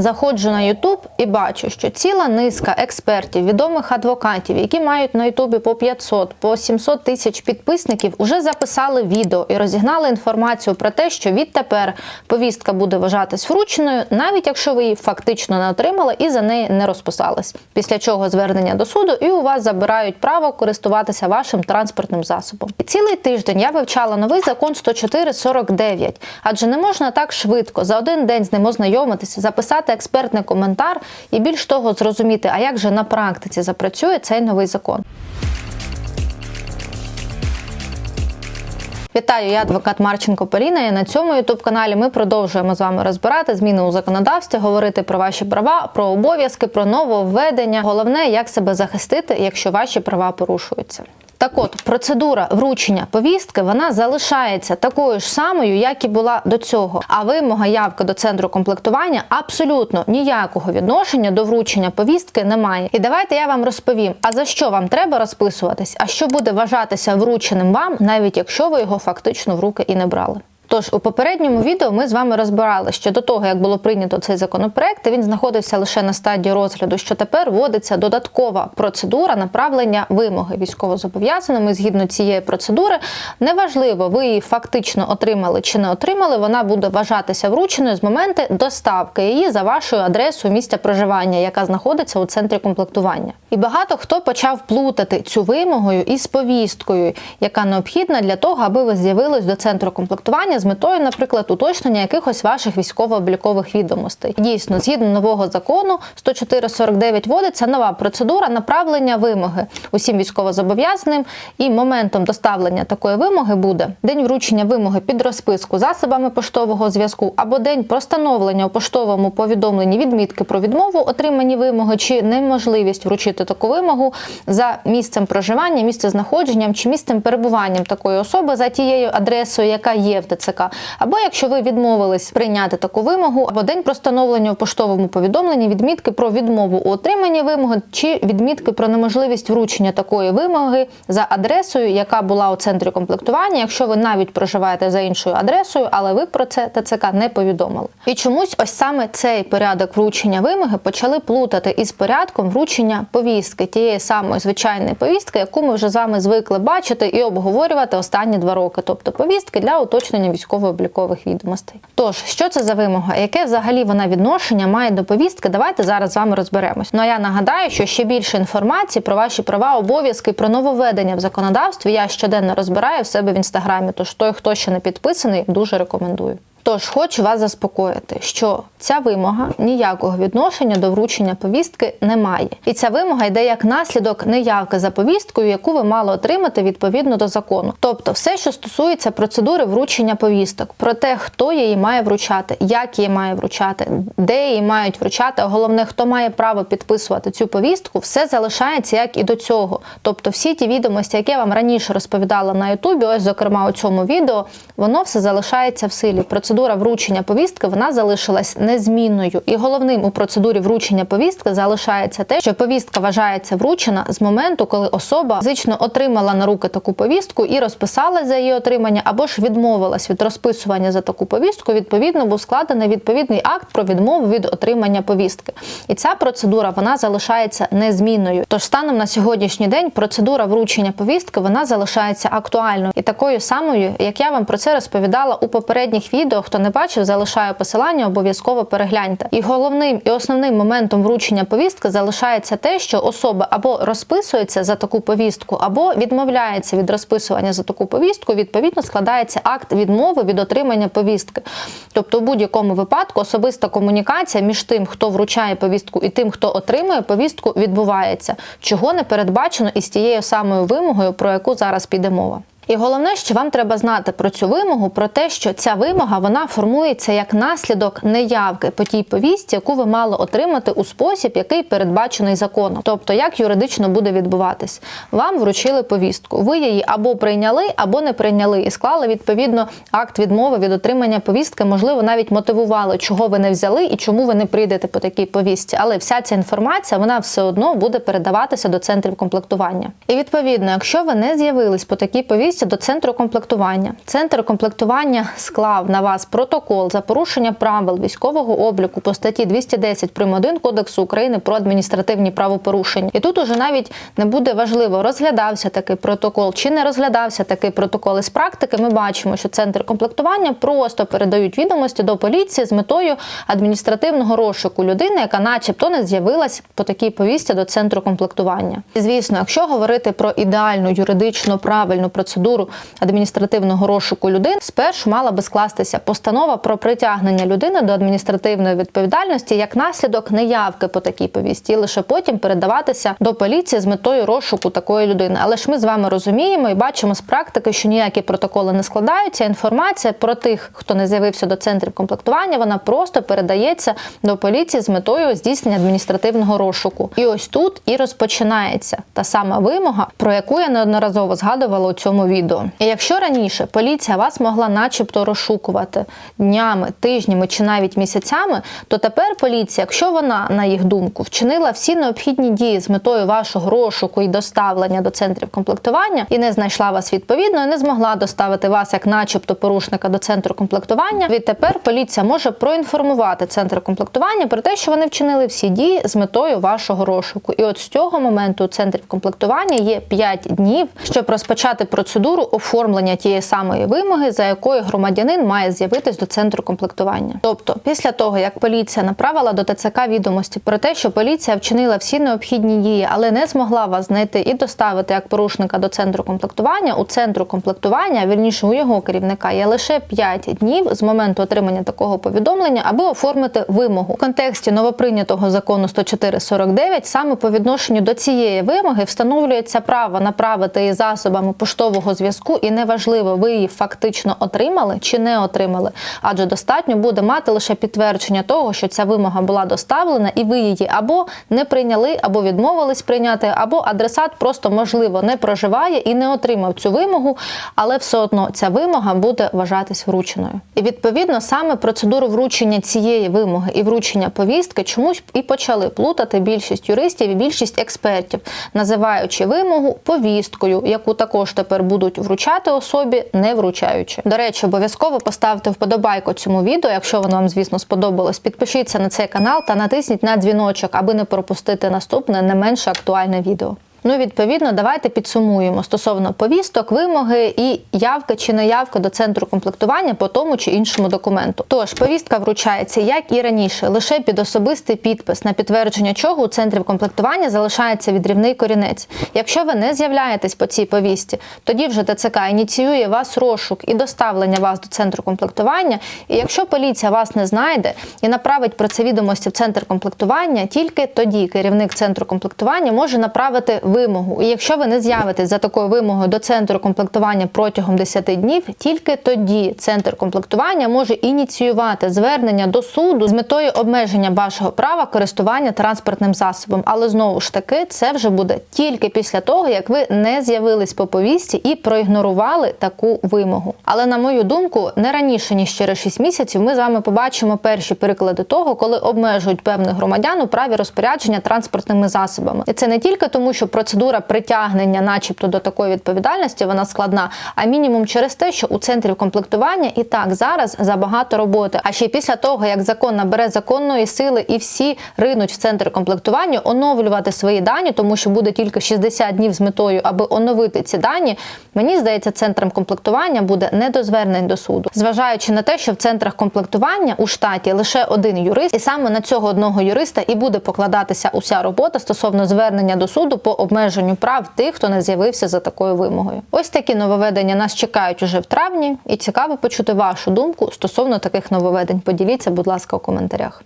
Заходжу на YouTube і бачу, що ціла низка експертів, відомих адвокатів, які мають на Ютубі по 500, по 700 тисяч підписників, уже записали відео і розігнали інформацію про те, що відтепер повістка буде вважатись врученою, навіть якщо ви її фактично не отримали і за неї не розписались. Після чого звернення до суду, і у вас забирають право користуватися вашим транспортним засобом. І цілий тиждень я вивчала новий закон 104.49, адже не можна так швидко за один день з ним ознайомитися, записати експертний коментар і більш того зрозуміти, а як же на практиці запрацює цей новий закон. Вітаю, я адвокат Марченко Поліна. І на цьому ютуб каналі ми продовжуємо з вами розбирати зміни у законодавстві, говорити про ваші права, про обов'язки, про нововведення. Головне, як себе захистити, якщо ваші права порушуються. Так от, процедура вручення повістки вона залишається такою ж самою, як і була до цього. А вимога явки до центру комплектування абсолютно ніякого відношення до вручення повістки немає. І давайте я вам розповім, а за що вам треба розписуватись, а що буде вважатися врученим вам, навіть якщо ви його фактично в руки і не брали. Тож у попередньому відео ми з вами розбирали, що до того, як було прийнято цей законопроект, він знаходився лише на стадії розгляду, що тепер вводиться додаткова процедура направлення вимоги військовозобов'язаними. Згідно цієї процедури, неважливо, ви її фактично отримали чи не отримали, вона буде вважатися врученою з моменту доставки її за вашою адресою місця проживання, яка знаходиться у центрі комплектування. І багато хто почав плутати цю вимогою із повісткою, яка необхідна для того, аби ви з'явились до центру комплектування з метою, наприклад, уточнення якихось ваших військово-облікових відомостей. Дійсно, згідно нового закону 104.49 вводиться нова процедура направлення вимоги усім військовозобов'язаним, і моментом доставлення такої вимоги буде день вручення вимоги під розписку засобами поштового зв'язку або день простановлення у поштовому повідомленні відмітки про відмову отримані вимоги чи неможливість вручити таку вимогу за місцем проживання, місцезнаходженням чи місцем перебуванням такої особи за тією адресою, яка є в ТЦК, або якщо ви відмовились прийняти таку вимогу, або день простановлення у поштовому повідомленні відмітки про відмову у отриманні вимоги чи відмітки про неможливість вручення такої вимоги за адресою, яка була у центрі комплектування, якщо ви навіть проживаєте за іншою адресою, але ви про це ТЦК не повідомили. І чомусь ось саме цей порядок вручення вимоги почали плутати із порядком вручення повістки, тієї самої звичайної повістки, яку ми вже з вами звикли бачити і обговорювати останні два роки, тобто повістки для уточнення військово-облікових відомостей. Тож, що це за вимога? Яке взагалі вона відношення має до повістки? Давайте зараз з вами розберемось. Ну а я нагадаю, що ще більше інформації про ваші права, обов'язки, про нововведення в законодавстві я щоденно розбираю в себе в інстаграмі. Тож той, хто ще не підписаний, дуже рекомендую. Тож хочу вас заспокоїти, що ця вимога ніякого відношення до вручення повістки не має. І ця вимога йде як наслідок неявки за повісткою, яку ви мали отримати відповідно до закону. Тобто, все, що стосується процедури вручення повісток, про те, хто її має вручати, як її має вручати, де її мають вручати, а головне, хто має право підписувати цю повістку, все залишається як і до цього. Тобто, всі ті відомості, які я вам раніше розповідала на Ютубі, ось зокрема у цьому відео, воно все залишається в силі. Процедура вручення повістки вона залишилась незмінною. І головним у процедурі вручення повістки залишається те, що повістка вважається вручена з моменту, коли особа фізично отримала на руки таку повістку і розписалась за її отримання, або ж відмовилась від розписування за таку повістку. Відповідно, був складений відповідний акт про відмову від отримання повістки. І ця процедура вона залишається незмінною. Тож станом на сьогоднішній день процедура вручення повістки вона залишається актуальною і такою самою, як я вам про це розповідала у попередніх відео. Хто не бачив, залишаю посилання, обов'язково перегляньте. І головним і основним моментом вручення повістки залишається те, що особа або розписується за таку повістку, або відмовляється від розписування за таку повістку. Відповідно, складається акт відмови від отримання повістки. Тобто, у будь-якому випадку особиста комунікація між тим, хто вручає повістку, і тим, хто отримує повістку, відбувається, чого не передбачено із тією самою вимогою, про яку зараз піде мова. І головне, що вам треба знати про цю вимогу, про те, що ця вимога вона формується як наслідок неявки по тій повістці, яку ви мали отримати у спосіб, який передбачений законом. Тобто, як юридично буде відбуватись. Вам вручили повістку. Ви її або прийняли, або не прийняли, і склали відповідно акт відмови від отримання повістки. Можливо, навіть мотивували, чого ви не взяли і чому ви не прийдете по такій повістці. Але вся ця інформація вона все одно буде передаватися до центрів комплектування. І відповідно, якщо ви не з'явились по такій повістці, повістці до центру комплектування. Центр комплектування склав на вас протокол за порушення правил військового обліку по статті 210 прим. 1 Кодексу України про адміністративні правопорушення. І тут уже навіть не буде важливо, розглядався такий протокол чи не розглядався такий протокол. Із практики ми бачимо, що центр комплектування просто передають відомості до поліції з метою адміністративного розшуку людини, яка, начебто, не з'явилась по такій повісті до центру комплектування. І, звісно, якщо говорити про ідеальну юридично правильну процедуру адміністративного розшуку людини, спершу мала би скластися постанова про притягнення людини до адміністративної відповідальності як наслідок неявки по такій повісті, і лише потім передаватися до поліції з метою розшуку такої людини. Але ж ми з вами розуміємо і бачимо з практики, що ніякі протоколи не складаються. Інформація про тих, хто не з'явився до центрів комплектування, вона просто передається до поліції з метою здійснення адміністративного розшуку. І ось тут і розпочинається та сама вимога, про яку я неодноразово згадувала у цьому відео. І якщо раніше поліція вас могла, начебто, розшукувати днями, тижнями чи навіть місяцями, то тепер поліція, якщо вона, на їх думку, вчинила всі необхідні дії з метою вашого розшуку і доставлення до центрів комплектування і не знайшла вас відповідно, і не змогла доставити вас як, начебто, порушника до центру комплектування. Відтепер поліція може проінформувати центр комплектування про те, що вони вчинили всі дії з метою вашого розшуку. І от з цього моменту у центрів комплектування є 5 днів, щоб розпочати процедуру оформлення тієї самої вимоги, за якою громадянин має з'явитись до центру комплектування. Тобто, після того як поліція направила до ТЦК відомості про те, що поліція вчинила всі необхідні дії, але не змогла вас знайти і доставити як порушника до центру комплектування. У центру комплектування, вірніше у його керівника, є лише 5 днів з моменту отримання такого повідомлення, аби оформити вимогу. В контексті новоприйнятого закону 104.49 саме по відношенню до цієї вимоги встановлюється право направити її засобами поштового зв'язку, і неважливо, ви її фактично отримали чи не отримали, адже достатньо буде мати лише підтвердження того, що ця вимога була доставлена, і ви її або не прийняли, або відмовились прийняти, або адресат просто можливо не проживає і не отримав цю вимогу, але все одно ця вимога буде вважатись врученою. І відповідно саме процедуру вручення цієї вимоги і вручення повістки чомусь і почали плутати більшість юристів і більшість експертів, називаючи вимогу повісткою, яку також тепер будуть вручати особі, не вручаючи. До речі, обов'язково поставте вподобайку цьому відео, якщо воно вам, звісно, сподобалось. Підпишіться на цей канал та натисніть на дзвіночок, аби не пропустити наступне не менш актуальне відео. Ну, відповідно, давайте підсумуємо стосовно повісток, вимоги і явки чи неявки до центру комплектування по тому чи іншому документу. Тож повістка вручається, як і раніше, лише під особистий підпис, на підтвердження чого у центрі комплектування залишається відрівний корінець. Якщо ви не з'являєтесь по цій повісті, тоді вже ТЦК ініціює вас розшук і доставлення вас до центру комплектування. І якщо поліція вас не знайде і направить про це відомості в центр комплектування, тільки тоді керівник центру комплектування може направити вимогу. І якщо ви не з'явитесь за такою вимогою до центру комплектування протягом 10 днів, тільки тоді центр комплектування може ініціювати звернення до суду з метою обмеження вашого права користування транспортним засобом. Але знову ж таки, це вже буде тільки після того, як ви не з'явились по повісті і проігнорували таку вимогу. Але на мою думку, не раніше ніж через 6 місяців ми з вами побачимо перші приклади того, коли обмежують певних громадян у праві розпорядження транспортними засобами. І це не тільки тому, що процедура притягнення, начебто, до такої відповідальності, вона складна, а мінімум через те, що у центрі комплектування і так зараз забагато роботи. А ще після того, як закон набере законної сили і всі ринуть в центр комплектування, оновлювати свої дані, тому що буде тільки 60 днів з метою, аби оновити ці дані. Мені здається, центром комплектування буде не до звернень до суду, зважаючи на те, що в центрах комплектування у штаті лише один юрист, і саме на цього одного юриста і буде покладатися уся робота стосовно звернення до суду по обмеженню прав тих, хто не з'явився за такою вимогою. Ось такі нововведення нас чекають уже в травні, і цікаво почути вашу думку стосовно таких нововведень. Поділіться, будь ласка, у коментарях.